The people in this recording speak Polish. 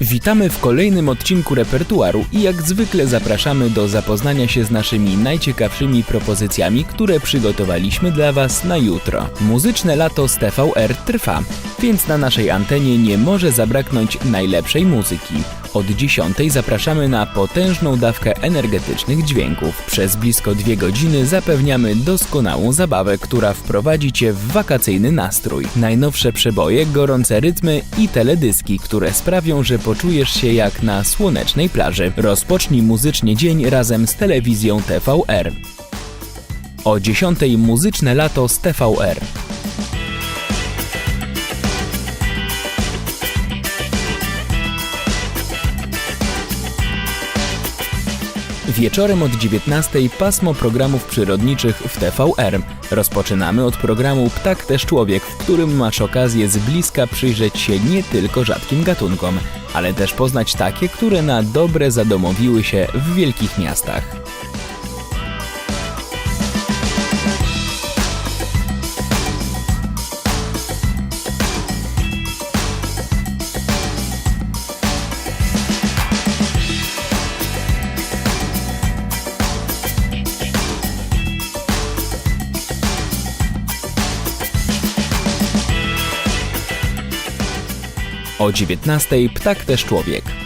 Witamy w kolejnym odcinku repertuaru i jak zwykle zapraszamy do zapoznania się z naszymi najciekawszymi propozycjami, które przygotowaliśmy dla Was na jutro. Muzyczne lato z TVR trwa, więc na naszej antenie nie może zabraknąć najlepszej muzyki. Od 10 zapraszamy na potężną dawkę energetycznych dźwięków. Przez blisko dwie godziny zapewniamy doskonałą zabawę, która wprowadzi Cię w wakacyjny nastrój. Najnowsze przeboje, gorące rytmy i teledyski, które sprawią, że poczujesz się jak na słonecznej plaży. Rozpocznij muzycznie dzień razem z telewizją TVR. O 10 muzyczne lato z TVR. Wieczorem od 19 pasmo programów przyrodniczych w TVR. Rozpoczynamy od programu Ptak też człowiek, w którym masz okazję z bliska przyjrzeć się nie tylko rzadkim gatunkom, ale też poznać takie, które na dobre zadomowiły się w wielkich miastach. O 19 Ptak też człowiek.